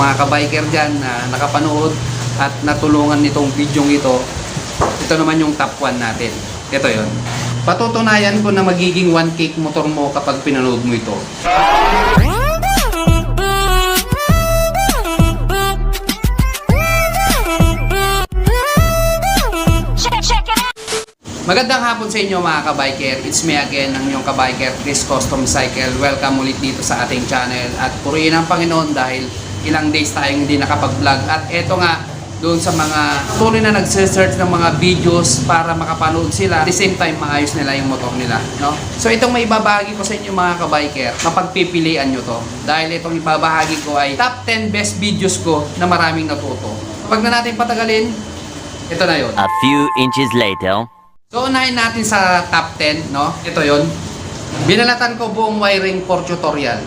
mga kabiker dyan na nakapanood at natulungan nitong video ito, ito naman yung top 1 natin. Ito yon. Patutunayan ko na magiging one cake motor mo kapag pinanood mo ito. Magandang hapon sa inyo mga kabiker. It's me again, ang inyong kabiker, Chris Custom Cycle. Welcome ulit dito sa ating channel. At purihin ang Panginoon dahil ilang days tayong hindi nakapag-vlog. At eto nga, doon sa mga tuloy na nagsisearch ng mga videos para makapanood sila. At the same time, maayos nila yung motor nila. No? So itong may ibabahagi ko sa inyo mga kabiker, mapagpipilian nyo to. Dahil itong ibabahagi ko ay top 10 best videos ko na maraming natuto. Huwag na natin patagalin. Ito na yun. A few inches later. So, unahin natin sa top 10, no? Ito yon. Binalatan ko buong wiring for tutorial.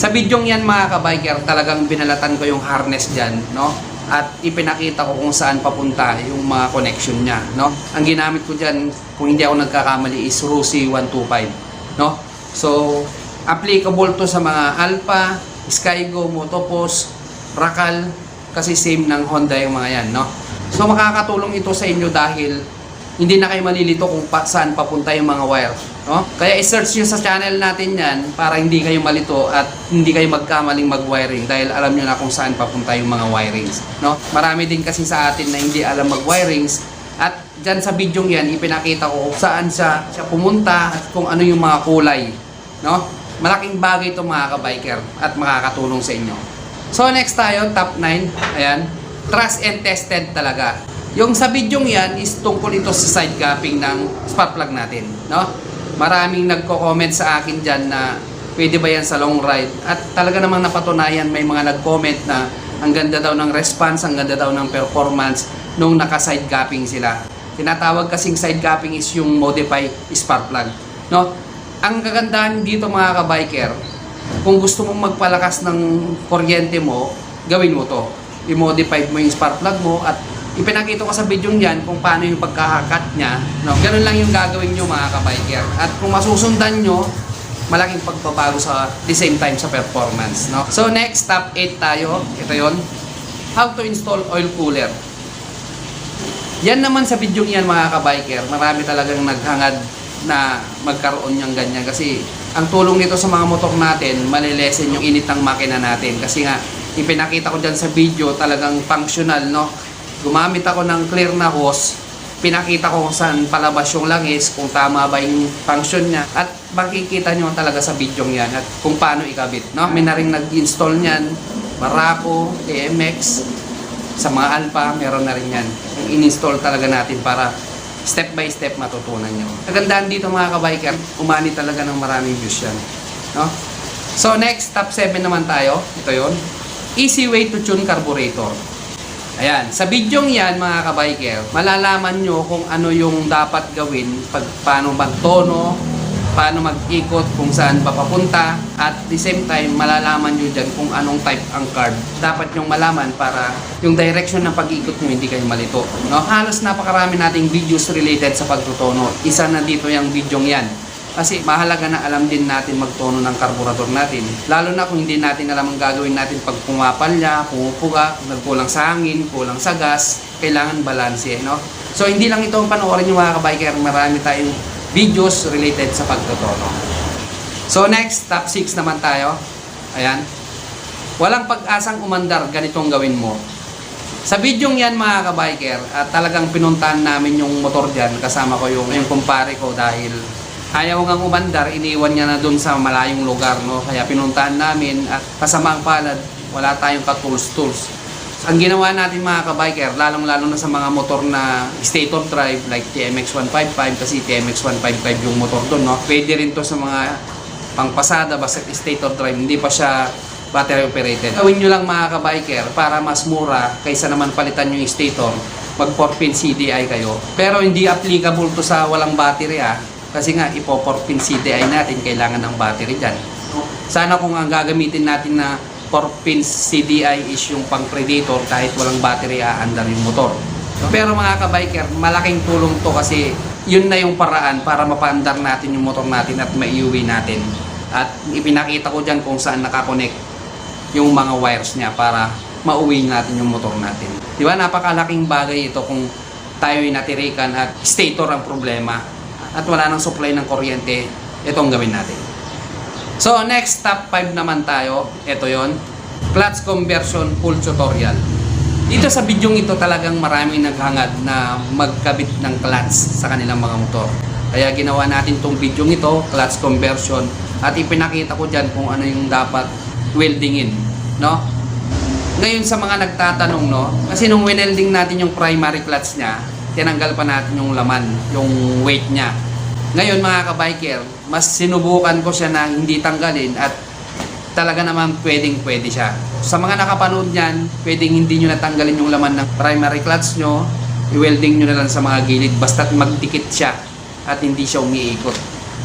Sa bidyong yan mga kabiker, talagang binalatan ko yung harness dyan, no? At ipinakita ko kung saan papunta yung mga connection niya, no? Ang ginamit ko dyan, kung hindi ako nagkakamali, is Rusi 125, no? So, applicable to sa mga Alpha, Skygo, Motopos, Rakal, kasi same ng Honda yung mga yan, no? So, makakatulong ito sa inyo dahil hindi na kayo malilito kung pa, saan papunta yung mga wire. No? Kaya i-search nyo sa channel natin yan para hindi kayo malito at hindi kayo magkamaling mag-wiring dahil alam nyo na kung saan papunta yung mga wirings. No? Marami din kasi sa atin na hindi alam mag-wirings at dyan sa video yan, ipinakita ko saan siya, siya pumunta at kung ano yung mga kulay. No? Malaking bagay ito mga kabiker at makakatulong sa inyo. So next tayo, top 9. Ayan. Trust and tested talaga. Yung sa bidyong yan is tungkol ito sa side gapping ng spark plug natin. No? Maraming nagko-comment sa akin dyan na pwede ba yan sa long ride. At talaga namang napatunayan may mga nag-comment na ang ganda daw ng response, ang ganda daw ng performance nung naka-side gapping sila. Tinatawag kasing side gapping is yung modify spark plug. No? Ang kagandahan dito mga ka-biker, kung gusto mong magpalakas ng kuryente mo, gawin mo to. I-modify mo yung spark plug mo at ipinakita ko sa video niyan kung paano yung pagkakakat niya. No? Ganun lang yung gagawin nyo mga ka-biker. At kung masusundan nyo, malaking pagbabago sa the same time sa performance. No? So next, top 8 tayo. Ito yon How to install oil cooler. Yan naman sa video yan mga ka-biker, marami talagang naghangad na magkaroon niyang ganyan kasi ang tulong nito sa mga motor natin, malilesen yung init ng makina natin kasi nga ipinakita ko dyan sa video talagang functional no gumamit ako ng clear na hose pinakita ko kung saan palabas yung langis kung tama ba yung function niya at makikita nyo talaga sa video yan at kung paano ikabit no may na rin nag-install niyan Barako, TMX sa mga Alpha, meron na rin yan. In-install talaga natin para step by step matutunan nyo. Kagandaan dito mga kabiker, umani talaga ng maraming views yan. No? So next, top 7 naman tayo. Ito yon Easy way to tune carburetor. Ayan, sa bidyong yan mga kabiker, malalaman nyo kung ano yung dapat gawin pag paano magtono, paano mag-ikot, kung saan pa papunta, at the same time, malalaman nyo dyan kung anong type ang card. Dapat nyong malaman para yung direction ng pag-ikot nyo hindi kayo malito. No? Halos napakarami nating videos related sa pagtutono. Isa na dito yung bidyong yan. Kasi mahalaga na alam din natin magtono ng karburador natin. Lalo na kung hindi natin alam ang gagawin natin pag pumapalya, pumupuga, nagkulang sa hangin, kulang sa gas, kailangan balanse, no? So hindi lang ito ang panoorin yung mga kabiker, marami tayong videos related sa pagtutono. So next, top 6 naman tayo. Ayan. Walang pag-asang umandar, ganitong gawin mo. Sa bidyong yan mga kabiker, at talagang pinuntahan namin yung motor dyan, kasama ko yung, yung kumpare ko dahil ayaw ngang umandar, iniwan niya na doon sa malayong lugar, no? Kaya pinuntahan namin at kasama ang palad, wala tayong ka-tools-tools. Ang ginawa natin mga kabiker, lalong-lalo na sa mga motor na stator drive like TMX 155 kasi TMX 155 yung motor doon, no? Pwede rin to sa mga pangpasada basta stator drive, hindi pa siya battery operated. Gawin nyo lang mga kabiker para mas mura kaysa naman palitan yung stator, mag 4-pin CDI kayo. Pero hindi applicable to sa walang battery ah. Kasi nga, ipo 4-pin CDI natin, kailangan ng battery dyan. Sana kung ang gagamitin natin na 4-pin CDI is yung pang predator kahit walang battery aandar yung motor. Pero mga kabiker, malaking tulong to kasi yun na yung paraan para mapaandar natin yung motor natin at maiuwi natin. At ipinakita ko dyan kung saan nakakonect yung mga wires niya para mauwi natin yung motor natin. Di ba? Napakalaking bagay ito kung tayo ay natirikan at stator ang problema at wala nang supply ng kuryente, itong gawin natin. So, next top 5 naman tayo. Ito yon Clutch conversion full tutorial. Dito sa bidyong ito talagang maraming naghangad na magkabit ng clutch sa kanilang mga motor. Kaya ginawa natin tong bidyong ito, clutch conversion, at ipinakita ko dyan kung ano yung dapat weldingin. No? Ngayon sa mga nagtatanong, no? Kasi nung winelding natin yung primary clutch niya, tinanggal pa natin yung laman, yung weight niya. Ngayon mga kabiker, mas sinubukan ko siya na hindi tanggalin at talaga naman pwedeng pwede siya. Sa mga nakapanood niyan, pwedeng hindi nyo natanggalin yung laman ng primary clutch nyo, i-welding nyo na lang sa mga gilid basta't magdikit siya at hindi siya umiikot.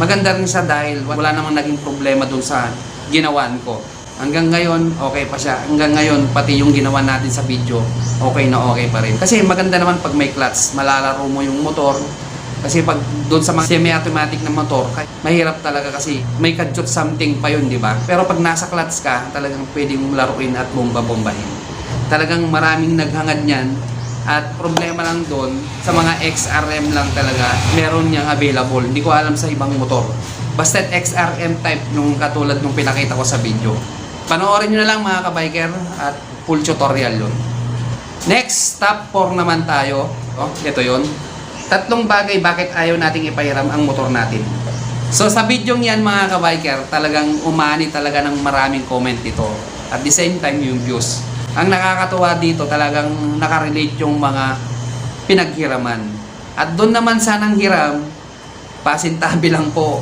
Maganda rin siya dahil wala namang naging problema dun sa ginawan ko. Hanggang ngayon, okay pa siya. Hanggang ngayon, pati yung ginawa natin sa video, okay na okay pa rin. Kasi maganda naman pag may clutch, malalaro mo yung motor, kasi pag doon sa mga semi-automatic na motor, mahirap talaga kasi may kadjot something pa yun, di ba? Pero pag nasa clutch ka, talagang pwede mong laruin at bomba-bombahin. Talagang maraming naghangad niyan at problema lang doon, sa mga XRM lang talaga, meron niyang available. Hindi ko alam sa ibang motor. Basta XRM type nung katulad nung pinakita ko sa video. Panoorin nyo na lang mga kabiker at full tutorial yun. Next, top 4 naman tayo. Oh, ito yon. Tatlong bagay bakit ayaw nating ipahiram ang motor natin. So sa video yan mga kabiker, talagang umani talaga ng maraming comment ito. At the same time yung views. Ang nakakatuwa dito talagang nakarelate yung mga pinaghiraman. At doon naman sanang hiram, pasintabi lang po.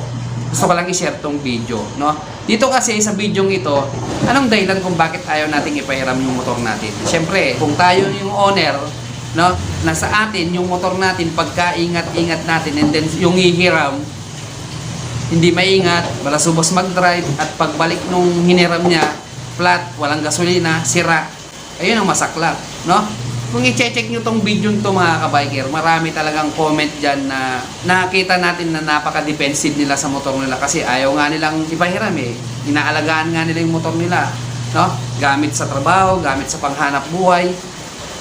Gusto ko lang i-share tong video, no? Dito kasi sa video ito, anong dahilan kung bakit ayaw nating ipahiram yung motor natin? Siyempre, kung tayo yung owner, no, nasa atin yung motor natin, pagka ingat-ingat natin, and then yung hihiram, hindi maingat, wala subos mag-drive, at pagbalik nung hiniram niya, flat, walang gasolina, sira. Ayun ang masaklap, no? Kung i-check nyo tong video to mga kabiker, marami talagang comment dyan na nakita natin na napaka-defensive nila sa motor nila kasi ayaw nga nilang ipahiram eh. Inaalagaan nga nila yung motor nila, no? Gamit sa trabaho, gamit sa panghanap buhay.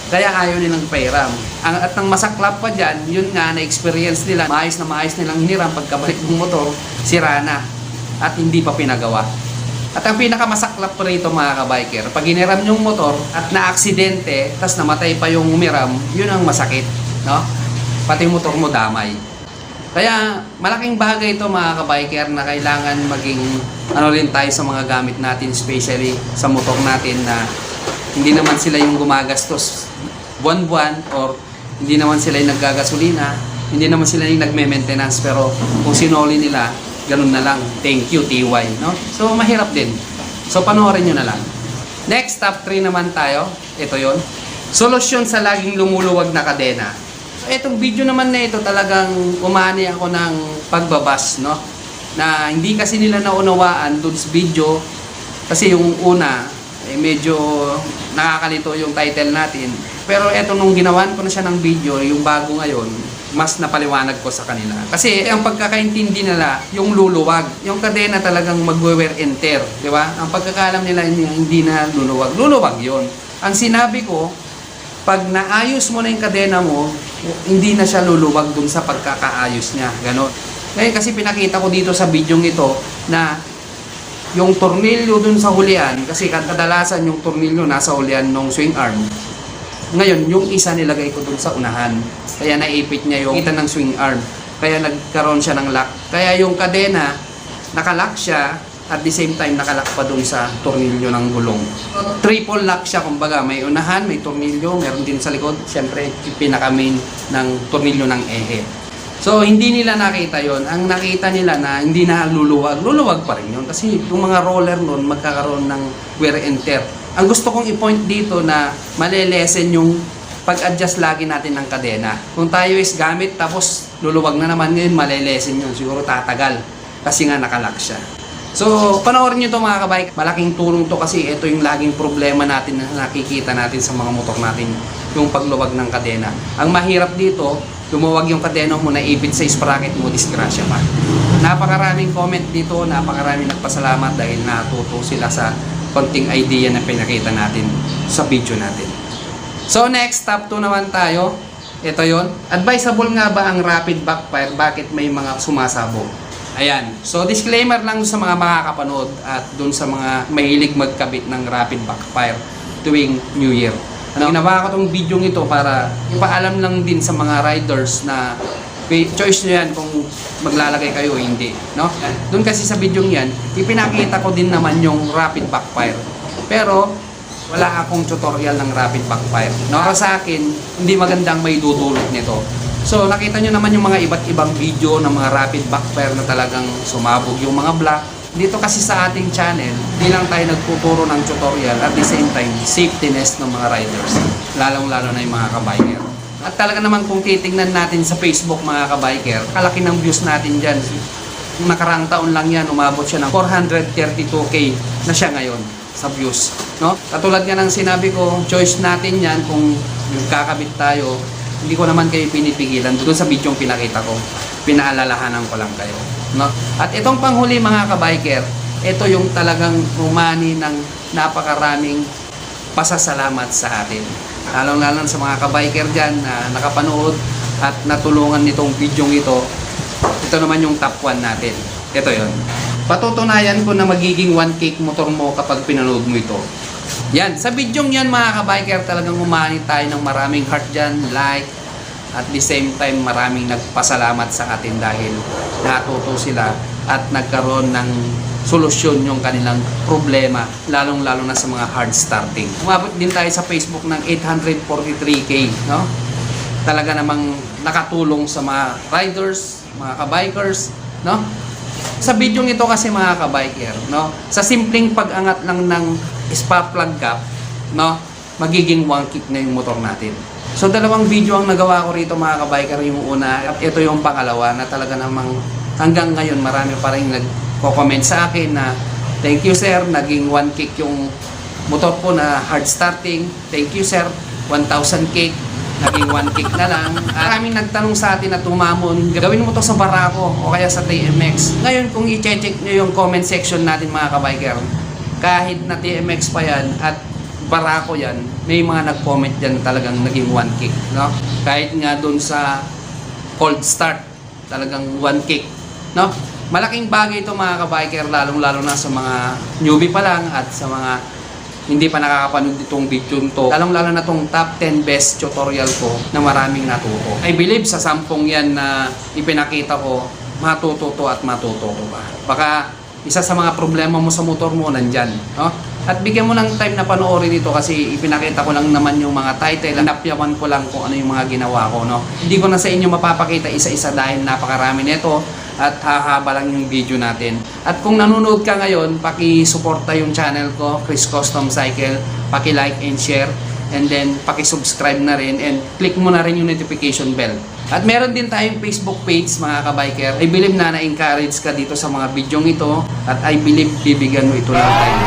Kaya ayaw nilang ipahiram. Ang, at ang masaklap pa dyan, yun nga na-experience nila, maayos na maayos nilang hiniram pagkabalik ng motor, sira na at hindi pa pinagawa. At ang pinakamasaklap pa rito mga kabiker, pag hiniram yung motor at na-aksidente, tas namatay pa yung umiram, yun ang masakit, no? Pati yung motor mo damay. Kaya malaking bagay ito mga kabiker na kailangan maging ano rin tayo sa mga gamit natin, especially sa motor natin na hindi naman sila yung gumagastos buwan-buwan or hindi naman sila yung naggagasolina, hindi naman sila yung nagme-maintenance pero kung sinoli nila, ganun na lang. Thank you, TY. No? So, mahirap din. So, panoorin nyo na lang. Next, top 3 naman tayo. Ito yon Solusyon sa laging lumuluwag na kadena. So, itong video naman na ito talagang umani ako ng pagbabas, no? Na hindi kasi nila naunawaan doon sa video. Kasi yung una, eh, medyo nakakalito yung title natin. Pero eto nung ginawan ko na siya ng video, yung bago ngayon, mas napaliwanag ko sa kanila. Kasi ang pagkakaintindi nila, yung luluwag, yung kadena talagang magwe-wear and tear, di ba? Ang pagkakalam nila hindi, na luluwag. Luluwag yon. Ang sinabi ko, pag naayos mo na yung kadena mo, hindi na siya luluwag dun sa pagkakaayos niya. Ganon. Ngayon kasi pinakita ko dito sa video ito na yung tornilyo dun sa hulian, kasi kadalasan yung tornilyo nasa hulian ng swing arm. Ngayon, yung isa nilagay ko dun sa unahan. Kaya naipit niya yung kita ng swing arm. Kaya nagkaroon siya ng lock. Kaya yung kadena, nakalock siya, at the same time nakalak pa dun sa tornilyo ng gulong. Triple lock siya, kumbaga may unahan, may tornilyo, meron din sa likod. Siyempre, pinaka main ng tornilyo ng ehe. So, hindi nila nakita yon Ang nakita nila na hindi na luluwag, luluwag pa rin yun. Kasi yung mga roller nun, magkakaroon ng wear and tear. Ang gusto kong i-point dito na malelesen yung pag-adjust lagi natin ng kadena. Kung tayo is gamit tapos luluwag na naman ngayon, malelesen yun. Siguro tatagal kasi nga nakalock siya. So, panoorin nyo to mga kabike. Malaking tulong to kasi ito yung laging problema natin na nakikita natin sa mga motor natin, yung pagluwag ng kadena. Ang mahirap dito, lumuwag yung kadena mo na ipit sa sprocket mo, disgrasya pa. Napakaraming comment dito, napakaraming nagpasalamat dahil natuto sila sa konting idea na pinakita natin sa video natin. So next, top 2 naman tayo. Ito yon. Advisable nga ba ang rapid backfire? Bakit may mga sumasabog? Ayan. So disclaimer lang sa mga makakapanood at dun sa mga mahilig magkabit ng rapid backfire tuwing New Year. Ano, ginawa ko tong video ito para ipaalam lang din sa mga riders na choice nyo yan kung maglalagay kayo o hindi. No? Doon kasi sa video yan, ipinakita ko din naman yung rapid backfire. Pero wala akong tutorial ng rapid backfire. No? Para sa akin, hindi magandang may dudulot nito. So, nakita nyo naman yung mga iba't ibang video ng mga rapid backfire na talagang sumabog yung mga black. Dito kasi sa ating channel, di lang tayo nagtuturo ng tutorial at the same time, safetyness ng mga riders. Lalong-lalo na yung mga kabiker. At talaga naman kung titingnan natin sa Facebook mga kabiker, kalaki ng views natin dyan. Nakaraang taon lang yan, umabot siya ng 432k na siya ngayon sa views. No? Katulad nga ng sinabi ko, choice natin yan kung kakabit tayo. Hindi ko naman kayo pinipigilan. Doon sa video pinakita ko, pinaalalahanan ko lang kayo. No? At itong panghuli mga kabiker, ito yung talagang umani ng napakaraming pasasalamat sa atin. Lalong-lalo sa mga kabiker dyan na nakapanood at natulungan nitong video ito. Ito naman yung top 1 natin. Ito yon. Patutunayan ko na magiging one cake motor mo kapag pinanood mo ito. Yan, sa video yan mga kabiker talagang umani tayo ng maraming heart dyan, like, at the same time maraming nagpasalamat sa atin dahil natuto sila at nagkaroon ng solusyon yung kanilang problema lalong lalo na sa mga hard starting. Umabot din tayo sa Facebook ng 843k, no? Talaga namang nakatulong sa mga riders, mga kabikers, no? Sa video ito kasi mga kabiker, no? Sa simpleng pag-angat lang ng spark plug cap, no? Magiging one kick na yung motor natin. So dalawang video ang nagawa ko rito mga kabiker yung una at ito yung pangalawa na talaga namang hanggang ngayon marami pa rin nagko-comment sa akin na thank you sir, naging one kick yung motor ko na hard starting. Thank you sir, 1,000 kick. Naging one kick na lang. Maraming nagtanong sa atin na tumamon, gawin mo to sa Barako o kaya sa TMX. Ngayon kung i-check nyo yung comment section natin mga kabiker, kahit na TMX pa yan at Barako yan, may mga nag-comment dyan talagang naging one kick. No? Kahit nga dun sa cold start, talagang one kick. No? Malaking bagay ito mga kabiker, lalong-lalo na sa mga newbie pa lang at sa mga hindi pa nakakapanood itong video to. Lalong-lalo na itong top 10 best tutorial ko na maraming natuto. I believe sa sampung yan na ipinakita ko, matututo at matuto ko ba. Baka isa sa mga problema mo sa motor mo nandyan. No? At bigyan mo ng time na panoorin ito kasi ipinakita ko lang naman yung mga title. Napyawan ko lang kung ano yung mga ginawa ko. No? Hindi ko na sa inyo mapapakita isa-isa dahil napakarami nito at hahaba lang yung video natin. At kung nanonood ka ngayon, paki-suporta yung channel ko, Chris Custom Cycle, paki-like and share, and then paki-subscribe na rin and click mo na rin yung notification bell. At meron din tayong Facebook page mga kabiker. I believe na na-encourage ka dito sa mga bidyong ito at I believe bibigyan mo ito ng time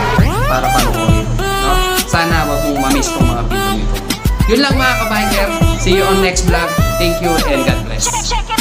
para panoorin. No? Sana wag mong mamiss tong mga video ito. Yun lang mga kabiker. See you on next vlog. Thank you and God bless.